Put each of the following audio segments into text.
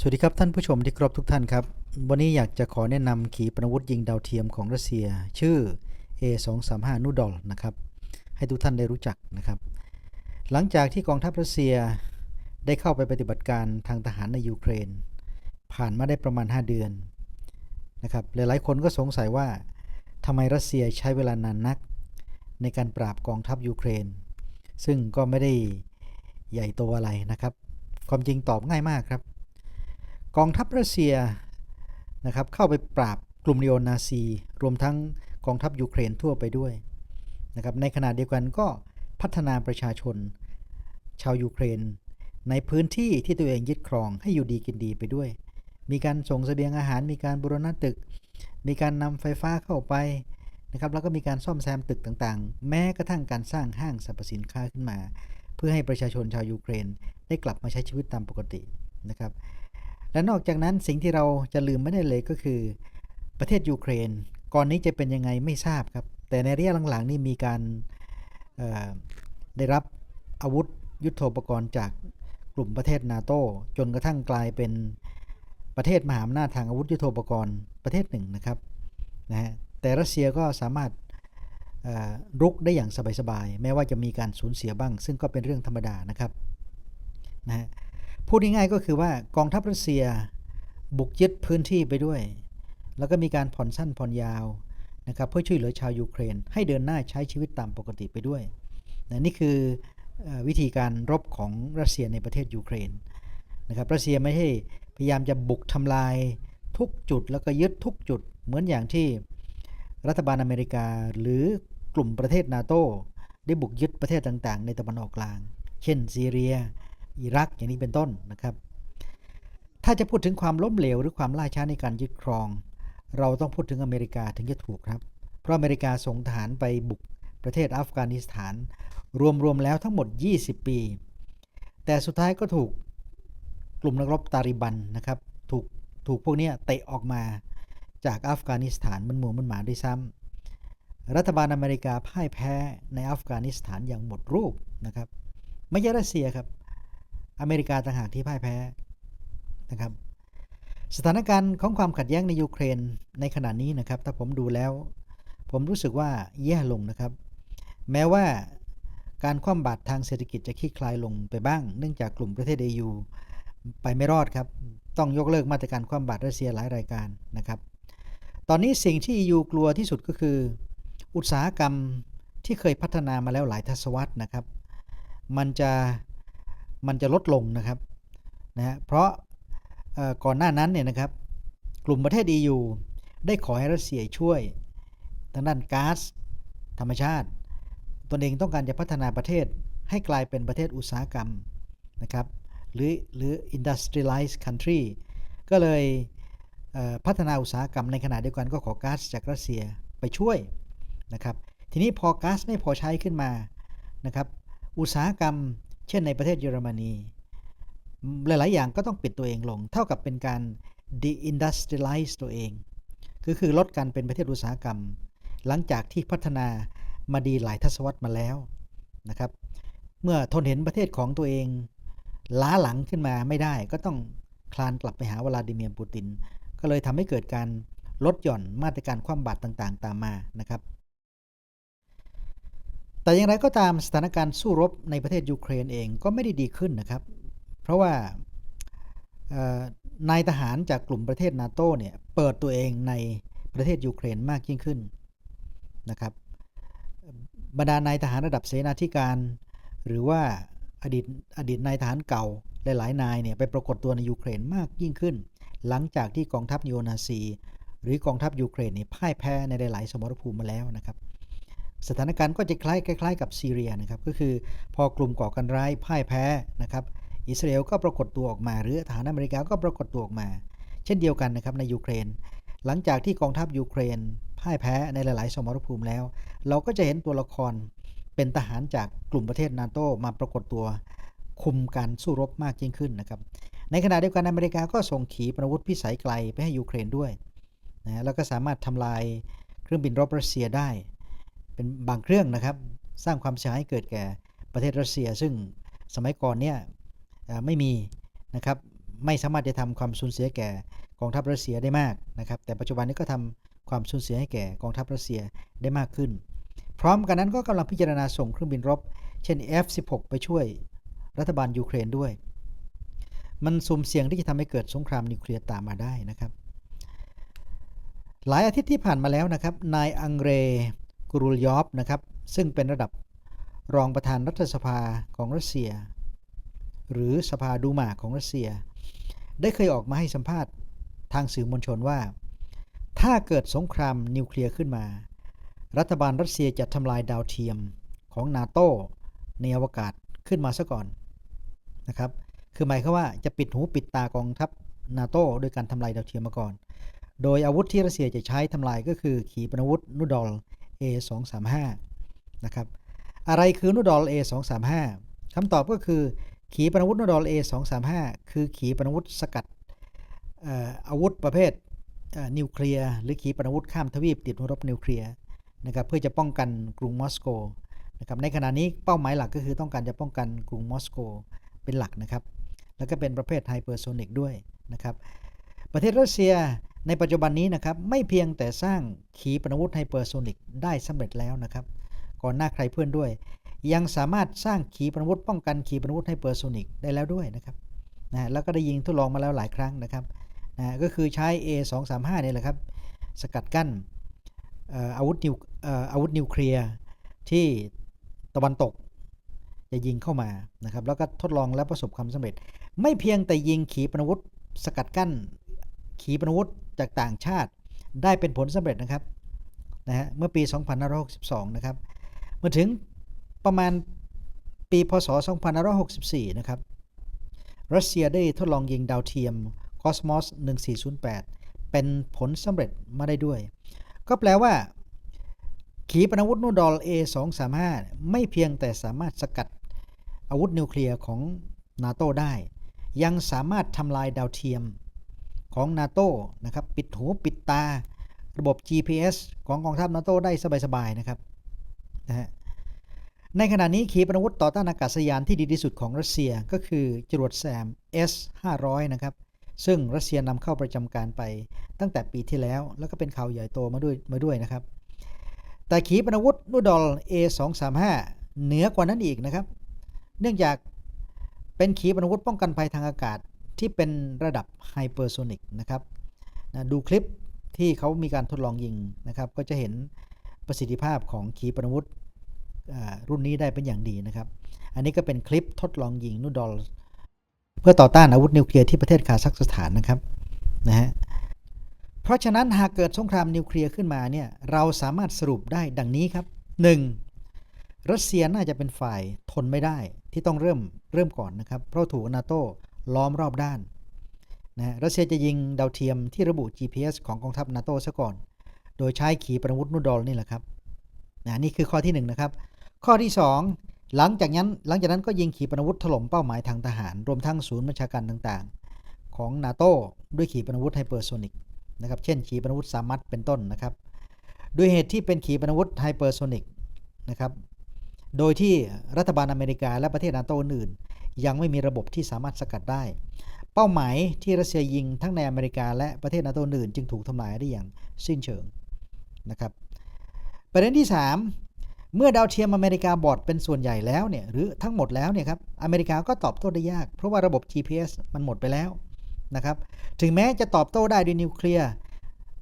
สวัสดีครับท่านผู้ชมที่ครบทุกท่านครับ วันนี้อยากจะขอแนะนำขีปนาวุธยิงดาวเทียมของรัสเซีย ชื่อ A235 นูดอลนะครับ ให้ทุกท่านได้รู้จักนะครับ หลังจากที่กองทัพรัสเซียได้เข้าไปปฏิบัติการทางทหารในยูเครน ผ่านมาได้ประมาณ 5 เดือนนะครับหลายๆคนก็สงสัยว่าทำไมรัสเซียใช้เวลานานนัก ในการปราบกองทัพยูเครน ซึ่งก็ไม่ได้ใหญ่โตอะไรนะครับ ความจริงตอบง่ายมากครับ กองทัพรัสเซียนะครับเข้าไปปราบกลุ่มนีโอนาซี รวมทั้งกองทัพยูเครนทั่วไปด้วยนะครับในขณะเดียวกันก็พัฒนาประชาชน ชาวยูเครน ในพื้นที่ที่ตัวเองยึดครองให้อยู่ดีกินดีไปด้วย มีการส่งเสบียงอาหาร มีการบูรณะตึก มีการนำไฟฟ้าเข้าไปนะครับแล้วก็มีการซ่อมแซมตึกต่างๆ แม้กระทั่งการสร้างห้างสรรพสินค้าขึ้นมา เพื่อให้ประชาชนชาวยูเครน ได้กลับมาใช้ชีวิตตามปกตินะครับ และนอกจากนั้นสิ่งที่เราจะลืมไม่ได้เลยก็คือ ประเทศยูเครน ก่อนนี้จะเป็นยังไงไม่ทราบครับ แต่ในระยะหลังๆนี่มีการได้รับอาวุธยุโทโธปกรณ์จากกลุ่มประเทศนาโตจนกระทั่งกลายเป็นประเทศมหาอำนาจทางอาวุธยุโทโธปกรณ์ประเทศหนึ่งนะครับนะฮะแต่รัสเซียก็สามารถรุกได้อย่างสบายๆ แม้ว่าจะมีการสูญเสียบ้าง ซึ่งก็เป็นเรื่องธรรมดานะครับนะฮะ พูดง่ายๆก็คือว่ากองทัพรัสเซียบุกยึดพื้นที่ไปด้วย แล้วก็มีการผ่อนสั้นผ่อนยาวนะครับเพื่อช่วยเหลือชาวยูเครน ให้เดินหน้าใช้ชีวิตตามปกติไปด้วยนะนี่คืออวิธีการรบของรัสเซียในประเทศยูเครนนะครับรัสเซียไม่ใช่พยายามจะบุกทำลายทุกจุดแล้วก็ยึดทุกจุดเหมือนอย่างที่รัฐบาลอเมริกาหรือกลุ่มประเทศนาโตได้บุกยึดประเทศต่างๆ ในตะวันออกกลาง เช่นซีเรีย อิรักอย่างนี้เป็นต้นนะครับ ถ้าจะพูดถึงความล้มเหลวหรือความล่าช้าในการยึดครอง เราต้องพูดถึงอเมริกาถึงจะถูกครับ เพราะอเมริกาส่งทหารไปบุกประเทศอัฟกานิสถาน รวมๆแล้วทั้งหมด 20 ปี แต่สุดท้ายก็ถูกกลุ่มนักรบตาลิบันนะครับถูกถูกพวกนี้เตะออกมาจากอัฟกานิสถานมันหมูมันหมาด้วยซ้ำรัฐบาลอเมริกาพ่ายแพ้ในอัฟกานิสถานอย่างหมดรูปนะครับ ไม่ใช่รัสเซียครับ อเมริกาต่างหากที่พ่ายแพ้นะครับ สถานการณ์ของความขัดแย้งในยูเครนในขณะนี้นะครับ ถ้าผมดูแล้ว ผมรู้สึกว่าแย่ลงนะครับ แม้ว่าการคว่ำบาตรทางเศรษฐกิจจะคลี่คลายลงไปบ้าง เนื่องจากกลุ่มประเทศ EU ไปไม่รอดครับ ต้องยกเลิกมาตรการคว่ำบาตรรัสเซียหลายรายการนะครับ ตอนนี้สิ่งที่ EU กลัวที่สุดก็คือ อุตสาหกรรมที่เคยพัฒนามาแล้วหลายทศวรรษนะครับ มันจะ มันจะลดลงนะครับนะฮะเพราะก่อนหน้านั้นเนี่ยนะครับ กลุ่มประเทศ EU ได้ขอให้รัสเซียช่วยทางด้านก๊าซธรรมชาติ ตนเองต้องการจะพัฒนาประเทศให้กลายเป็นประเทศอุตสาหกรรมนะครับหรือหรือ industrialized country ก็เลยเพัฒนาอุตสาหกรรมในขณะเดียวกันก็ขอก๊าซจากรัสเซียไปช่วยนะครับ ทีนี้พอก๊าซไม่พอใช้ขึ้นมานะครับ อุตสาหกรรม เช่นในประเทศเยอรมนี หลาย ๆ อย่างก็ต้องปิดตัวเองลง เท่ากับเป็นการ deindustrialize ตัวเอง ก็คือลดการเป็นประเทศอุตสาหกรรม หลังจากที่พัฒนามาดีหลายทศวรรษมาแล้วนะครับ เมื่อทนเห็นประเทศของตัวเองล้าหลังขึ้นมาไม่ได้ ก็ต้องคลานกลับไปหาวลาดิเมียร์ปูติน ก็เลยทำให้เกิดการลดหย่อนมาตรการคว่ำบาตรต่าง ๆ ตามมานะครับ แต่อย่างไรก็ตามสถานการณ์สู้รบในประเทศยูเครนเองก็ไม่ได้ดีขึ้นนะครับ เพราะว่านายทหารจากกลุ่มประเทศนาโตเนี่ยเปิดตัวเองในประเทศยูเครนมากยิ่งขึ้นนะครับบรรดานายทหารระดับเสนาธิการ หรือว่าอดีตอดีตนายทหารเก่าหลายๆนายเนี่ยไปปรากฏตัวในยูเครนมากยิ่งขึ้น หลังจากที่กองทัพนิโอนาซี หรือกองทัพยูเครนเนี่ยพ่ายแพ้ในหลายๆ สมรภูมิมาแล้วนะครับ สถานการณ์ก็จะคล้ายคล้ายๆกับซีเรียนะครับก็คือพอกลุ่มก่อการร้ายพ่ายแพ้นะครับอิสราเอลก็ปรากฏตัวออกมา หรือทหารอเมริกาก็ปรากฏตัวออกมา เช่นเดียวกันนะครับในยูเครน หลังจากที่กองทัพยูเครนพ่ายแพ้ในหลาย ๆ สมรภูมิแล้ว เราก็จะเห็นตัวละครเป็นทหารจากกลุ่มประเทศนาโตมาปรากฏตัวคุมการสู้รบมากยิ่งขึ้นนะครับในขณะเดียวกันอเมริกาก็ส่งขีปนาวุธพิสัยไกลไปให้ยูเครนด้วยนะแล้วก็สามารถทำลายเครื่องบินรบรัสเซียได้ เป็นบางเครื่องนะครับ สร้างความเสียหายเกิดแก่ประเทศรัสเซีย ซึ่งสมัยก่อนเนี่ยไม่มีนะครับไม่สามารถจะทำความสูญเสียแก่กองทัพรัสเซียได้มากนะครับ แต่ปัจจุบันนี้ก็ทำความสูญเสียให้แก่กองทัพรัสเซียได้มากขึ้น พร้อมกันนั้นก็กำลังพิจารณาส่งเครื่องบินรบ เช่น F-16 ไปช่วยรัฐบาลยูเครนด้วย มันสุ่มเสี่ยงที่จะทำให้เกิดสงครามนิวเคลียร์ตามมาได้นะครับ หลายอาทิตย์ที่ผ่านมาแล้วนะครับ นายอังเร กรูลยอฟนะครับ ซึ่งเป็นระดับรองประธานรัฐสภาของรัสเซีย หรือสภาดูมาของรัสเซีย ได้เคยออกมาให้สัมภาษณ์ทางสื่อมวลชนว่า ถ้าเกิดสงครามนิวเคลียร์ขึ้นมา รัฐบาลรัสเซียจะทำลายดาวเทียมของนาโตในอวกาศขึ้นมาซะก่อนนะครับ คือหมายความว่าจะปิดหูปิดตากองทัพนาโตโดยการทำลายดาวเทียมมาก่อน โดยอาวุธที่รัสเซียจะใช้ทำลายก็คือขีปนาวุธนูดอล A235 นะครับอะไรคือนูดอล A235 คำตอบก็คือ ขีปนาวุธนูดอล A235 คือขีปนาวุธสกัดออาวุธประเภทนิวเคลียร์หรือขีปนาวุธข้ามทวีปติดรบนิวเคลียร์นะครับเพื่อจะป้องกันกรุงมอสโกนะครับในขณะนี้เป้าหมายหลักก็คือต้องการจะป้องกันกรุงมอสโกเป็นหลักนะครับ แล้วก็เป็นประเภทไฮเปอร์โซนิกด้วยนะครับ ประเทศรัสเซีย ในปัจจุบันนี้นะครับไม่เพียงแต่สร้างขีปนาวุธไฮเปอร์โซนิกได้สำเร็จแล้วนะครับ ก่อนหน้าใครเพื่อนด้วย ยังสามารถสร้างขีปนาวุธป้องกันขีปนาวุธไฮเปอร์โซนิกได้แล้วด้วยนะครับนะแล้วก็ได้ยิงทดลองมาแล้วหลายครั้งนะครับนะก็คือใช้ A235 เนี่ยแหละครับ สกัดกั้นอาวุธนิวเอ่ออาวุธนิวเคลียร์ที่ตะวันตกจะยิงเข้ามานะครับ แล้วก็ทดลองและประสบความสำเร็จ ไม่เพียงแต่ยิงขีปนาวุธสกัดกั้นขีปนาวุธ จากต่างชาติได้เป็นผลสำเร็จนะครับนะฮะเมื่อปี 2562 นะครับมื่อถึงประมาณปีพศ 2564 นะครับรัสเซียได้ทดลองยิงดาวเทียม Cosmos 1408 เป็นผลสำเร็จมาได้ด้วย ก็แปลว่า ขีปนาวุธนูดอล A235 ไม่เพียงแต่สามารถสกัดอาวุธนิวเคลียร์ของนาโตได้ ยังสามารถทำลายดาวเทียม ของนาโตนะครับปิดหูปิดตา ระบบ GPS ของกองทัพนาโตได้สบายๆนะครับนะฮะในขณะนี้ขีปนาวุธต่อต้านอากาศยานที่ดีที่สุดของรัสเซียก็คือจรวดแซม S-500 นะครับซึ่งรัสเซียนำเข้าประจำการไปตั้งแต่ปีที่แล้ว แล้วก็เป็นข่าวใหญ่โตมาด้วยมาด้วยนะครับ แต่ขีปนาวุธนูดอล A235 เหนือกว่านั้นอีกนะครับ เนื่องจากเป็นขีปนาวุธป้องกันภัยทางอากาศ ที่เป็นระดับไฮเปอร์โซนิกนะครับนะดูคลิปที่เขามีการทดลองยิงนะครับ ก็จะเห็นประสิทธิภาพของขีปนาวุธรุ่นนี้ได้เป็นอย่างดีนะครับ อันนี้ก็เป็นคลิปทดลองยิงนูดอลเพื่อต่อต้านอาวุธนิวเคลียร์ที่ประเทศคาซัคสถานนะครับนะฮะเพราะฉะนั้นหากเกิดสงครามนิวเคลียร์ขึ้นมาเนี่ยเราสามารถสรุปได้ดังนี้ครับ 1. รัสเซียน่าจะเป็นฝ่ายทนไม่ได้ที่ต้องเริ่มเริ่มก่อนนะครับ เพราะถูกนาโต ล้อมรอบด้านนะรัสเซียจะยิงดาวเทียมที่ระบุ GPS ของกองทัพนาโต้ซะก่อน โดยใช้ขีปนาวุธนูดอลนี่แหละครับนะนี่คือข้อที่1นนะครับ ข้อที่ 2 หลังจากนั้นหลังจากนั้นก็ยิงขีปนาวุธถล่มเป้าหมายทางทหาร รวมทั้งศูนย์บัญชาการต่างๆ ของนาโต้ด้วยขีปนาวุธไฮเปอร์โซนิกนะครับ เช่น ขีปนาวุธสามัตเป็นต้นนะครับ ด้วยเหตุที่เป็นขีปนาวุธไฮเปอร์โซนิกนะครับ โดยที่รัฐบาลอเมริกาและประเทศนาโตอื่น ยังไม่มีระบบที่สามารถสกัดได้ เป้าหมายที่รัสเซียยิงทั้งในอเมริกาและประเทศนาโตอื่นจึงถูกทำลายได้อย่างสิ้นเชิงนะครับประเด็นที่ 3 เมื่อดาวเทียมอเมริกาบอดเป็นส่วนใหญ่แล้วเนี่ยหรือทั้งหมดแล้วเนี่ยครับอเมริกาก็ตอบโต้ได้ยาก เพราะว่าระบบ GPS มันหมดไปแล้วนะครับถึงแม้จะตอบโต้ได้ด้วยนิวเคลียร์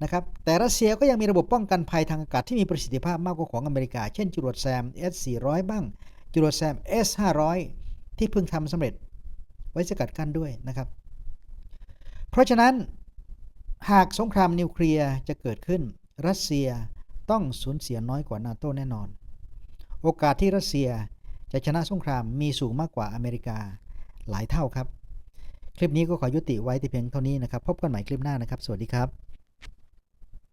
นะครับแต่รัสเซียก็ยังมีระบบป้องกันภัยทางอากาศที่มีประสิทธิภาพมากกว่าของอเมริกา เช่นจรวดแซม S400 บ้างจรวดแซม S500 ที่เพิ่งทำสำเร็จ ไว้สกัดกั้นด้วยนะครับ เพราะฉะนั้นหากสงครามนิวเคลียร์จะเกิดขึ้น รัสเซียต้องสูญเสียน้อยกว่านาโตแน่นอน โอกาสที่รัสเซียจะชนะสงครามมีสูงมากกว่าอเมริกาหลายเท่าครับ คลิปนี้ก็ขอยุติไว้ที่เพียงเท่านี้นะครับ พบกันใหม่คลิปหน้านะครับ สวัสดีครับ